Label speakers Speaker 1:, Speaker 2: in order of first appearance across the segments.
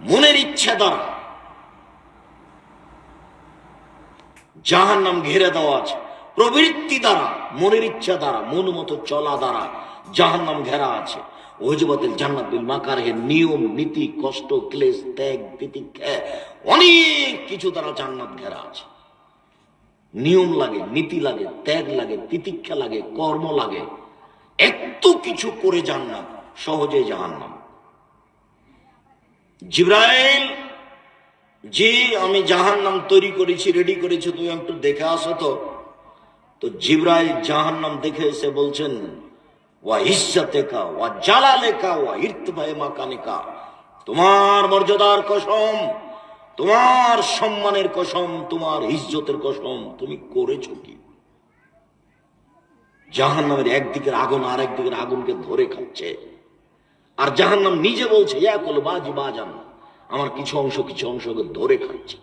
Speaker 1: মনের ইচ্ছা দ্বারা। যাহার নাম ঘেরে দেওয়া আছে। প্রবৃত্তি দ্বারা, মনের ইচ্ছা দ্বারা, মন মতো চলা দ্বারা যাহার নাম ঘেরা আছে। ওজবাতিল জান্নাত বিল মাকারহে নিয়ম, নীতি, কষ্ট, ক্লেশ, ত্যাগ তিতিক্ষা অনেক কিছু দ্বারা জান্নাত ঘেরা আছে। নিয়ম লাগে, নীতি লাগে, ত্যাগ লাগে, তিতিক্ষা লাগে, কর্ম লাগে। এত কিছু করে জান্নাত, সহজে জাহান্নাম। জিব্রাইল, জি, আমি জাহান নাম তৈরি করেছি রেডি করেছি, তুমি একটু দেখে আসো তো। তো জিব্রাইল জাহান নাম দেখে এসে বলছেন, ওয়া ইজ্জতে কা ওয়া জালালে কা ওয়া তোমার মর্যাদার কসম, তোমার সম্মানের কসম, তোমার ইজ্জতের কসম, তুমি করেছ কি? জাহান নামের একদিকের আগুন আর একদিকের আগুনকে ধরে খাচ্ছে। আর জাহান্নাম নিজে বলছে আমার কিছু অংশ কিছু অংশকে ধরে খাচ্ছে।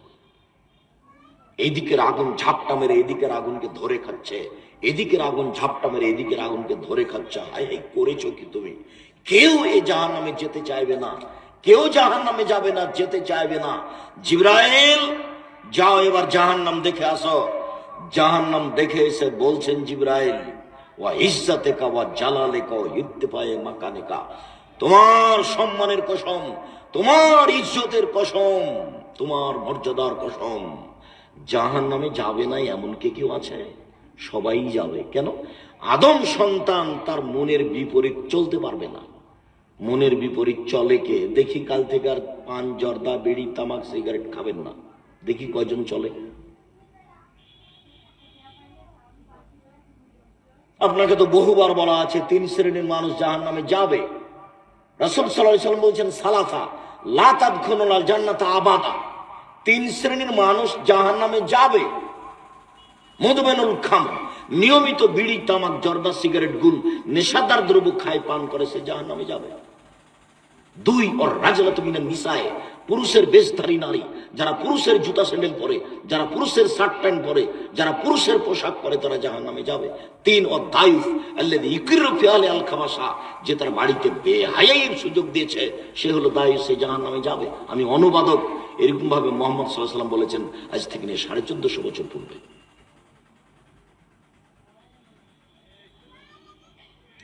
Speaker 1: এদিকের আগুন ঝাপটা মেরে এদিকের আগুনকে ধরে খাচ্ছে, এদিকের আগুন ঝাপটা মেরে এদিকের আগুনকে ধরে খাচ্ছে। হাই হাই করেছ কি তুমি? কেউ এই জাহান নামে যেতে চাইবে না, কেউ জাহান নামে যাবে না, যেতে চাইবে না। জিব্রাইল, যাও এবার জাহান নাম দেখে আসো। জাহান নাম দেখে এসে বলছেন জিব্রাইল, ওয়া ইজ্জাতে কা ওয়া জালালে কা ইত্তেফায়ে মাকানে কা তোমার সম্মানের কসম, তোমার ইজ্জতের কসম, তোমার মর্যাদার কসম। জাহান নামে যাবে না এমন কে কেউ আছে? সবাই যাবে। কেন? আদম সন্তান তার মনের বিপরীত চলতে পারবে না। মনের বিপরীত চলে কে? দেখি কাল থেকে আর পান, জর্দা, বিড়ি, তামাক, সিগারেট খাবেন না। দেখি কজন চলে। আপনাকে তো বহুবার বলা আছে, তিন শ্রেণির মানুষ জাহান নামে যাবে। রসুল সাল্লাম বলছেন সালাফা লাতাব খনলাল জান্নাতা আবাদা। তিন শ্রেণির মানুষ জাহান নামে যাবে। মধুবেনুল খাম নিয়মিত বিড়ি, তামাক, জর্দা, সিগারেট, গুল, নেশাদার দ্রব্য খায়, পান করে সে জাহান নামে যাবে। দুই, ওর রাজলা তুমি না নিসায় পুরুষের বেশধারী নারী, যারা পুরুষের জুতা স্যান্ডেল পরে, যারা পুরুষের শার্ট প্যান্ট পরে, যারা পুরুষের পোশাক পরে, তারা জাহান নামে যাবে। তিন ও দায়ুফ আল্লাহ আল খামাসা যে তার বাড়িতে বেহাইয়ের সুযোগ দিয়েছে, সে হলো দায়ুফ সে জাহান নামে যাবে। আমি অনুবাদক। এরকম ভাবে মোহাম্মদ সাল্লাহ বলেছেন, আজ থেকে নিয়ে সাড়ে চোদ্দশো বছর পূর্বে।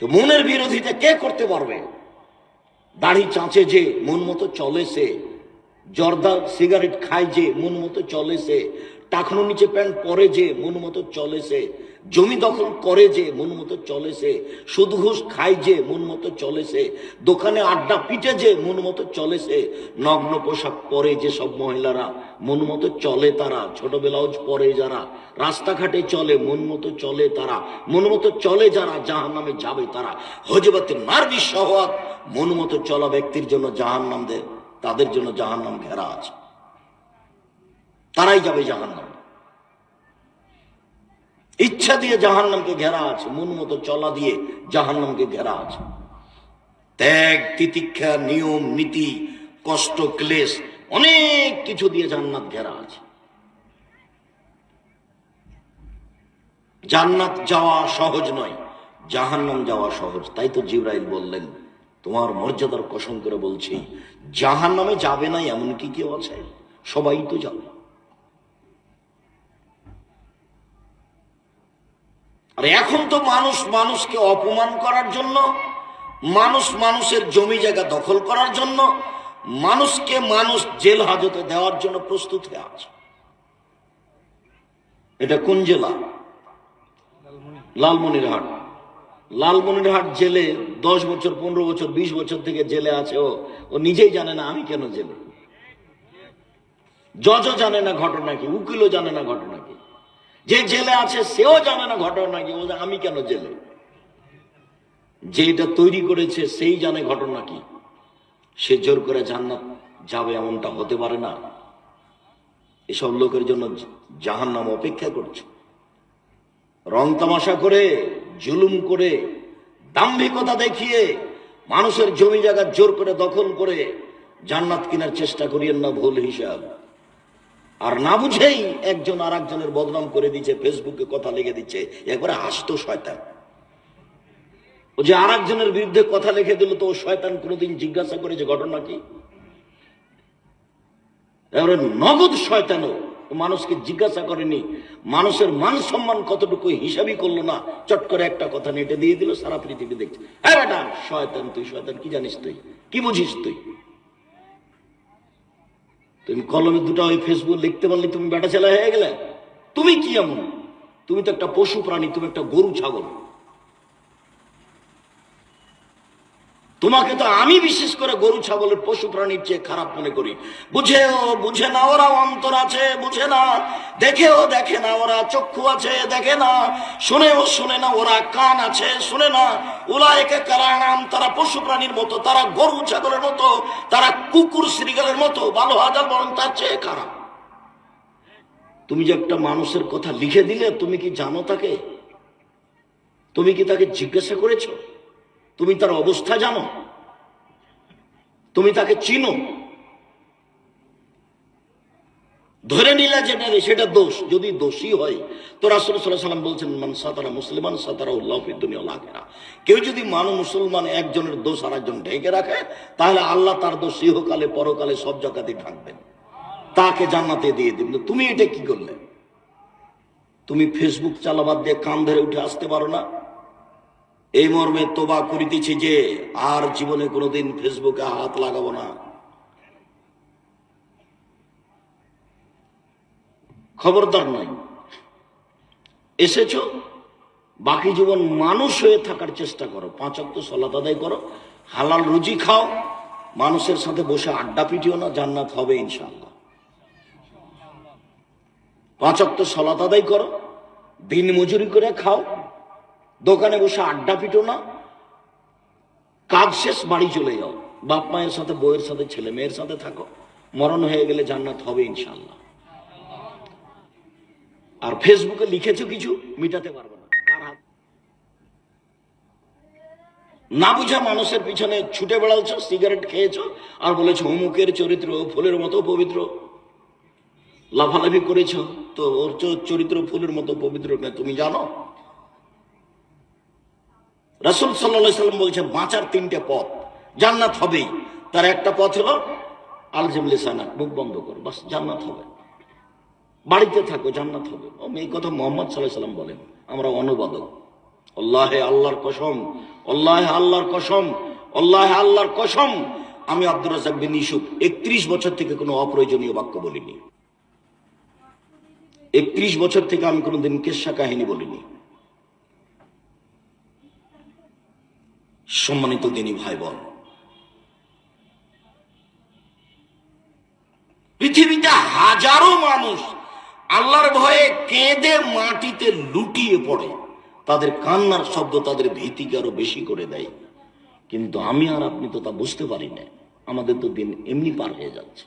Speaker 1: তো মনের বিরোধিতা কে করতে পারবে? দাড়ি চাঁচে যে মন মতো চলে সে জর্দা সিগারেট খায় যে মন মতো চলে সে, টাকনো নিচে প্যান্ট পরে যে মন মতো চলে সে, জমি দখল করে যে মন মতো চলে সে, সুদ ঘুষ খায় যে মন মতো চলে সে, দোকানে আড্ডা পিটে যে মন মতো চলে সে, নগ্ন পোশাক পরে যে সব মহিলারা মন মতো চলে তারা, ছোট ব্লাউজ পরে যারা, রাস্তাঘাটে চলে মন মতো চলে তারা, মন মতো চলে যারা জাহান নামে যাবে তারা। হজবতে নারবি সহত মন মতো চলা ব্যক্তির জন্য জাহান নাম দেয় তাদের জন্য জাহান নাম ঘেরা আছে। তারাই যাবে জাহান নাম ইচ্ছা দিয়ে জাহান নামকে ঘেরা আছে, মন মতো চলা দিয়ে জাহান নামকে ঘেরা আছে। ত্যাগ, তিতিক্ষা, নিয়ম, নীতি, কষ্ট, ক্লেশ, অনেক কিছু দিয়ে জান্নাত ঘেরা আছে। জান্নাত যাওয়া সহজ নয়, জাহান্নাম যাওয়া সহজ, তাই তো জিব্রাইল বললেন। তোমার মর্যাদার কসম করে বলছি জাহান নামে যাবে না এমন কি কেউ আছে? সবাই তো যাবে। আর এখন তো মানুষ মানুষকে অপমান করার জন্য, মানুষ মানুষের জমি জায়গা দখল করার জন্য, মানুষকে মানুষ জেল হাজতে দেওয়ার জন্য প্রস্তুত হয়ে আছে। এটা কোন জেলা? লালমনিরহাট। লালমনিরহাট জেলে দশ বছর, পনেরো বছর, বিশ বছর থেকে জেলে আছে ও। ও নিজেই জানে না আমি কেন জেলে। জজও জানে না ঘটনা কি, উকিলও জানে না ঘটনা কি। যে জেলে আছে সেও জানে না ঘটনা কি আমি কেন জেলে? যে এটা তৈরি করেছে সেই জানে ঘটনা কি। সে জোর করে জান্নাত যাবে এমনটা হতে পারে না। এসব লোকের জন্য জাহান্নাম অপেক্ষা করছে। রং তামাশা করে জুলুম করে, দাম্ভিকতা দেখিয়ে, মানুষের জমি জায়গা জোর করে দখল করে জান্নাত কেনার চেষ্টা করিয়েন না ভুল হিসাব। আর না বুঝেই একজন আর একজনের বদনাম করে দিচ্ছে ফেসবুকে কথা লেগে দিচ্ছে, একবারে হাসতো শয়তান। ও যে আর একজনের বিরুদ্ধে কথা লিখে দিল, তো ও শয়তান কোনোদিন জিজ্ঞাসা করে যে ঘটনা কি? নগদ শয়তানও মানুষকে জিজ্ঞাসা করেনি, মানুষের মান সম্মান কতটুকু হিসাবই করল না, চট করে একটা কথা নেটে দিয়ে দিল, সারা পৃথিবী দেখছে। হ্যাঁ বেটা, শয়তান তুই, শয়তান, কি জানিস তুই? কি বুঝিস তুই? তুমি কলমে দুটো ওই ফেসবুক লিখতে পারলে তুমি বেটা ছেলে হয়ে গেলে। তুমি কি এমন? তুমি তো একটা পশু প্রাণী, তুমি একটা গরু, ছাগল। তোমাকে তো আমি বিশেষ করে গরু, ছাগলের পশু প্রাণীর চেয়ে খারাপ মনে করি। বুঝেও, বুঝে না ওরা অন্তর আছে, বুঝে না। দেখেও দেখে না, ওরা চক্ষু আছে, দেখে না। শুনেও শুনে না, ওরা কান আছে, শুনে না। ওলা একে কারানাম, তারা পশু প্রাণীর মতো, তারা গরু, ছাগলের মতো, তারা কুকুর শ্রীগালের মতো ভালো হাজার বরং তার চেয়ে খারাপ। তুমি যে একটা মানুষের কথা লিখে দিলে, তুমি কি জানো তাকে? তুমি কি তাকে জিজ্ঞাসা করেছ? তুমি তার অবস্থা জানো। তুমি তাকে চিনো। ধরে নিলে যেটা সেটা দোষ। যদি দোষী হয়, তো রাসুল বলছেন, মান সাতারা মুসলিমান সাতারা উল্লাহ দুনিয়া লাখেরা কেউ যদি মানু মুসলমান, একজনের দোষ আর একজন ঢেকে রাখে, তাহলে আল্লাহ তার দোষ ইহকালে পরকালে সব জায়গাতে ঢাকবেন। তাকে জান্নাতে দিয়ে দিবেন। তুমি এটা কি করলে? তুমি ফেসবুক চালাবাদ দিয়ে কান ধরে উঠে আসতে পারো না। এই মর্মে তোবা করিতেছি যে, আর জীবনে কোনোদিন ফেসবুকে হাত লাগাবো না। খবরদার নয় এসেছ? বাকি জীবন মানুষ হয়ে থাকার চেষ্টা করো। পাঁচ অক্ট সলাত আদায় করো, হালাল রুজি খাও, মানুষের সাথে বসে আড্ডা পিটিও না, জান্নাত হবে ইনশাল্লাহ পাঁচ অক্ট সলাত আদায় করো, দিন মজুরি করে খাও দোকানে বসে আড্ডা পিটো না। কাজ শেষ, বাড়ি চলে যাও। বাপ মায়ের সাথে, বউয়ের সাথে, ছেলে মেয়ের সাথে থাকো। মরণ হয়ে গেলে জান্নাত হবে ইনশাল্লাহ আর ফেসবুকে লিখেছো কিছু? মিটাতে পারবে না। কার হাত? না বুঝা মানুষের পিছনে ছুটে বেড়াচ্ছ সিগারেট খেয়েছো, আর বলেছ, অমুকের চরিত্র ফুলের মতো পবিত্র। লাফালাফি করেছ, তো ওর চরিত্র ফুলের মতো পবিত্র তুমি জানো? রাসুল সাল্লাহ সাল্লাম বলছে, বাঁচার তিনটে পথ। জান্নাত হবেই। তার একটা পথ হলো, আলজিম লিসানা মুখ বন্ধ করো, বাস জান্নাত হবে। বাড়িতে থাকো, জান্নাত হবে। এই কথা মোহাম্মদ সাল্লাহ সাল্লাম বলেন। আমরা অনুবাদক। আল্লাহে আল্লাহর কসম, আল্লাহে আল্লাহর কসম, আল্লাহে আল্লাহর কসম। আমি আব্দুর রাজাক বিন ইসুফ একত্রিশ বছর থেকে কোনো অপ্রয়োজনীয় বাক্য বলিনি। একত্রিশ বছর থেকে আমি কোনোদিন কেসা কাহিনী বলিনি। সম্মানিত দিনী ভাই বোন পৃথিবীতে হাজারো মানুষ আল্লাহর ভয়ে কেঁদে মাটিতে লুটিয়ে পড়ে। তাদের কান্নার শব্দ তাদের ভীতিকে আরও বেশি করে দেয়। কিন্তু আমি আর আপনি তো তা বুঝতে পারি না। আমাদের তো দিন এমনি পার হয়ে যাচ্ছে।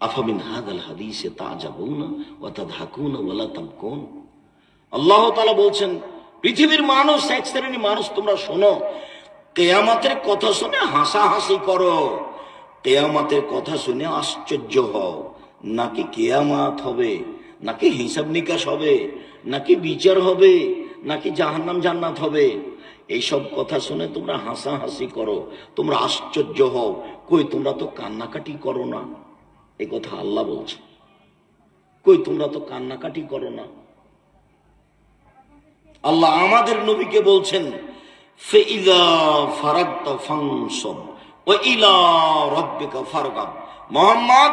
Speaker 1: আফাবিন হাদাল হাদিসে তাজাবুনা ওয়া তাদহাকুনা ওয়ালা তাবকুন। আল্লাহ তাআলা বলছেন পৃথিবীর মানুষ, এক শ্রেণি মানুষ, তোমরা শোনো, কেয়ামাতের কথা শুনে হাসাহাসি করো। কেয়ামাতের কথা শুনে আশ্চর্য হও। নাকি কেয়ামাত হবে, নাকি হিসাব নিকাশ হবে, নাকি বিচার হবে, নাকি জাহান্নাম জান্নাত হবে? এইসব কথা শুনে তোমরা হাসাহাসি করো, তোমরা আশ্চর্য হও। কই, তোমরা তো কান্নাকাটি করো না। এই কথা আল্লাহ বলছে। কই, তোমরা তো কান্নাকাটি করো না। আল্লাহ আমাদের নবীকে বলছেন মোহাম্মদ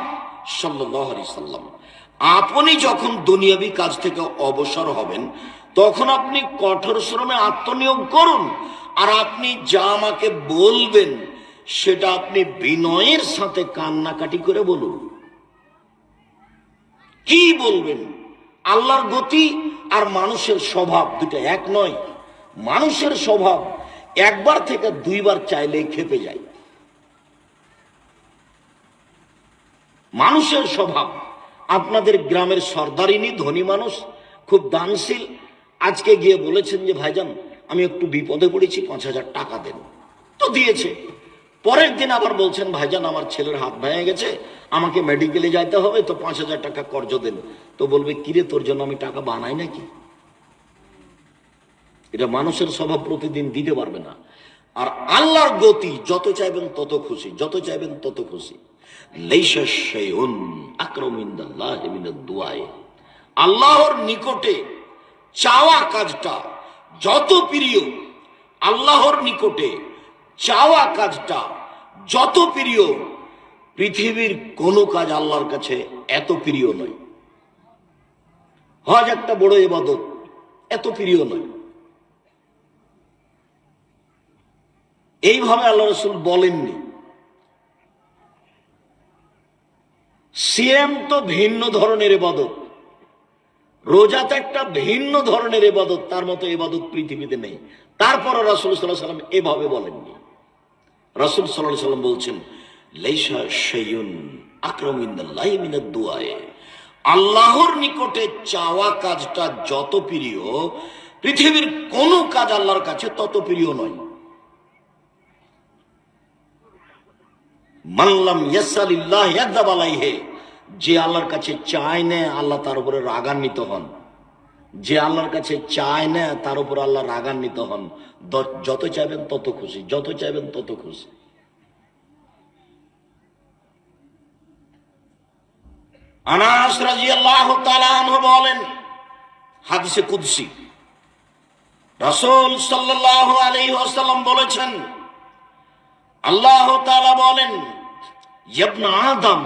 Speaker 1: আপনি যখন দুনিয়াবি কাজ থেকে অবসর হবেন, তখন আপনি কঠোর শ্রমে আত্মনিয়োগ করুন আর আপনি যা আমাকে বলবেন, সেটা আপনি বিনয়ের সাথে কান্নাকাটি করে বলুন। কি বলবেন? আল্লাহর গতি আর মানুষের স্বভাব দুটা এক নয়। মানুষের স্বভাব একবার থেকে দুইবার চাইলেই খেপে যায়। মানুষের স্বভাব, আপনাদের গ্রামের সর্দারিনী ধনী মানুষ, খুব দানশীল, আজকে গিয়ে বলেছেন যে, ভাইজান, আমি একটু বিপদে পড়েছি, পাঁচ হাজার টাকা দেন। তো দিয়েছে। পরের দিন আবার বলছেন, ভাইজান, আমার ছেলের হাত ভেঙে গেছে, আমাকে মেডিকেলে যাইতে হবে, তো পাঁচ হাজার টাকা কর্জ দেন। তো বলবে, কিরে, তোর জন্য আমি টাকা বানাই নাকি? এটা মানুষের স্বভাব প্রতিদিন দিতে পারবে না। আর আল্লাহর গতি যত চাইবেন তত খুশি, যত চাইবেন তত খুশি। আল্লাহর নিকটে চাওয়া কাজটা যত প্রিয়, আল্লাহর নিকটে চাওয়া কাজটা যত প্রিয়, পৃথিবীর কোনো কাজ আল্লাহর কাছে এত প্রিয় নয়। হজ একটা বড় ইবাদত, এত প্রিয় নয়। এইভাবে আল্লাহ রসুল বলেননি। সিএম তো ভিন্ন ধরনের এবাদত রোজা তো একটা ভিন্ন ধরনের এবাদত তার মতো এবাদত পৃথিবীতে নেই। তারপর রাসুল সাল্লাহ সাল্লাম এভাবে বলেননি। রাসুল সাল্লাহ সাল্লাম বলছেন লেসা সৈয়ন আক্রমিন্দাল্লাহ মিনাদ দুয়ায়ে আল্লাহর নিকটে চাওয়া কাজটা যত প্রিয়, পৃথিবীর কোন কাজ আল্লাহর কাছে তত প্রিয় নয়। মানলাম ইয়াসালিল্লাহ ইয়াদাব আলাইহে, যে আল্লাহর কাছে চায় না, আল্লাহ তার উপরে রাগান্বিত হন। যে আল্লাহর কাছে চায় না, তার উপর আল্লাহ রাগান্বিত হন। যত চাইবেন তত খুশি, যত চাইবেন তত খুশি। আনাস বলেন রাসূল ওয়াসাল্লাম বলেছেন, আল্লাহ তাআলা বলেন আদম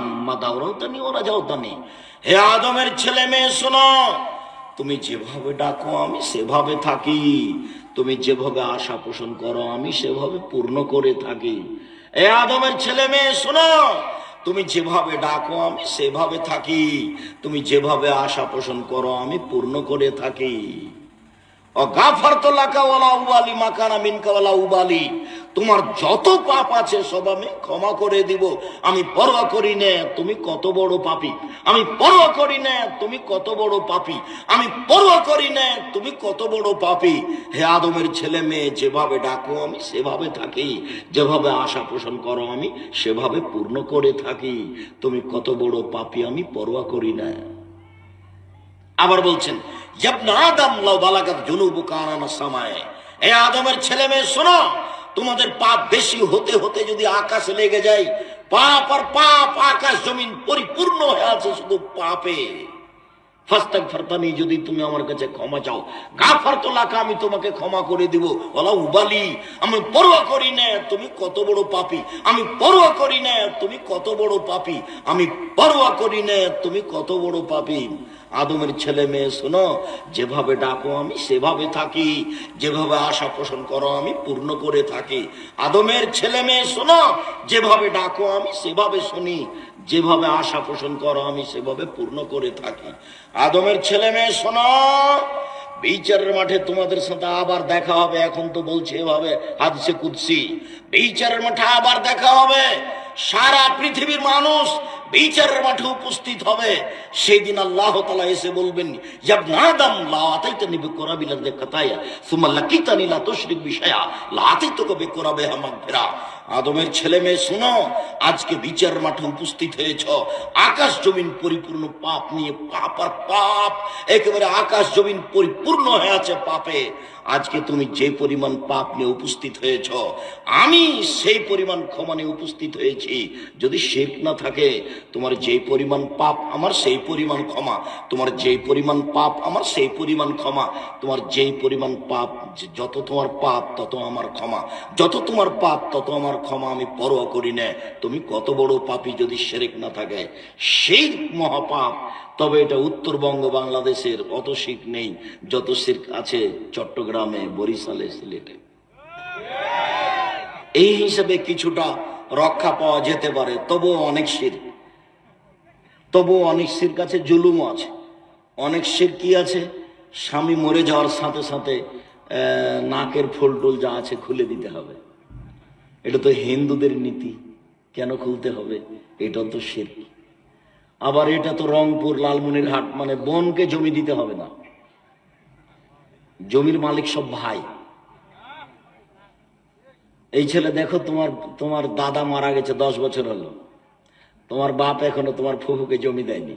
Speaker 1: হে আদমের ছেলে মেয়ে, শোনো তুমি যেভাবে ডাকো, আমি সেভাবে থাকি। তুমি যেভাবে আশা পোষণ করো, আমি সেভাবে পূর্ণ করে থাকি। এ আদমের ছেলে মেয়ে, শোনো, তুমি যেভাবে ডাকো, আমি সেভাবে থাকি। তুমি যেভাবে আশা পোষণ করো, আমি পূর্ণ করে থাকি। ও গাফার তো লাকাওয়ালা উবালি মাকানা মিনকাওয়ালা উবালি। তোমার যত পাপ আছে সব আমি ক্ষমা করে দিব। আমি পরোয়া করি না, তুমি কত বড় পাপী। আমি পরোয়া করি না, তুমি কত বড় পাপী। আমি পরোয়া করি না, তুমি কত বড় পাপী। হে আদমের ছেলে মেয়ে, যেভাবে ডাকো আমি সেভাবে থাকি। যেভাবে আশা পোষণ করো আমি সেভাবে পূর্ণ করে থাকি। তুমি কত বড় পাপী, আমি পরোয়া করি না। আবার বলছেন আদম লাউ বালাগাত জুনুবু কানানা সামায়ে। এ আদমের ছেলে মেয়ে, শোনো তোমাদের পাপ বেশি হতে হতে যদি আকাশে লেগে যায়, পাপ আর পাপ, আকাশ জমিন পরিপূর্ণ হয়ে আছে শুধু পাপে। ফাস্তাক ফারতানি যদি তুমি আমার কাছে ক্ষমা চাও। গাফার তো লাখা আমি তোমাকে ক্ষমা করে দিব। বলা উবালি আমি পরোয়া করি না, তুমি কত বড় পাপি। আমি পরোয়া করি না, তুমি কত বড় পাপী। আমি পরোয়া করি না, তুমি কত বড় পাপী। আদমের ছেলে মেয়ে, শোনো, যেভাবে ডাকো আমি, সেভাবে থাকি। যেভাবে আশা পোষণ করো আমি, পূর্ণ করে থাকি। আদমের ছেলে মেয়ে, শোনো, যেভাবে ডাকো আমি, সেভাবে শুনি। যেভাবে আশা পোষণ করো আমি, সেভাবে পূর্ণ করে থাকি। আদমের ছেলে মেয়ে, শোনো, বিচারের মাঠে তোমাদের সাথে আবার দেখা হবে। এখন তো বলছে এভাবে, হাদিসে কুদসি। বিচারের মাঠে আবার দেখা হবে। সারা পৃথিবীর মানুষ বিচারের মাঠে উপস্থিত হবে। সেদিন আল্লাহ তালা এসে বলবেন যাব ইয়াবনা আদম লা আতাইতানি তোমার দেখাতায়া সুম্মা লাকিতানি লা তুশরিক বিশায়া করাবে আমার মাগফিরা। আদমের ছেলে মেয়ে, শুনো, আজকে বিচার মাঠে উপস্থিত হয়েছ। আকাশ জমিন পরিপূর্ণ পাপ নিয়ে, পাপ আর পাপ, একেবারে আকাশ জমিন পরিপূর্ণ হয়ে আছে পাপে। আজকে তুমি যে পরিমাণ পাপ নিয়ে উপস্থিত হয়েছ, আমি সেই পরিমাণ ক্ষমা নিয়ে উপস্থিত হয়েছি। যদি শেখ না থাকে, তোমার যে পরিমাণ পাপ আমার সেই পরিমাণ ক্ষমা। তোমার যেই পরিমাণ পাপ আমার সেই পরিমাণ ক্ষমা। তোমার যেই পরিমাণ পাপ, যত তোমার পাপ, তত আমার ক্ষমা। যত তোমার পাপ, তত আমার ক্ষমা আমি পরোয়া করি না। তুমি কত বড় পাপী যদি সেরেক না থাকে। সেই মহাপাপ। তবে এটা উত্তরবঙ্গ বাংলাদেশের অত শিখ নেই, যত শিখ আছে চট্টগ্রামে, বরিশালে, সিলেটে। এই হিসাবে কিছুটা রক্ষা পাওয়া যেতে পারে, তবুও অনেক শির। তবুও অনেক শির কাছে জুলুম আছে। অনেক শির কি আছে? স্বামী মরে যাওয়ার সাথে সাথে নাকের ফুল টুল যা আছে খুলে দিতে হবে। এটা তো হিন্দুদের নীতি। কেন খুলতে হবে? এটা তো শির আবার এটা তো রংপুর, লালমনিরহাট মানে বনকে জমি দিতে হবে না। জমির মালিক সব ভাই। এই ছেলে দেখো, তোমার তোমার দাদা মারা গেছে, দশ বছর হলো। তোমার বাপ এখনও তোমার ফুফুকে জমি দেয়নি।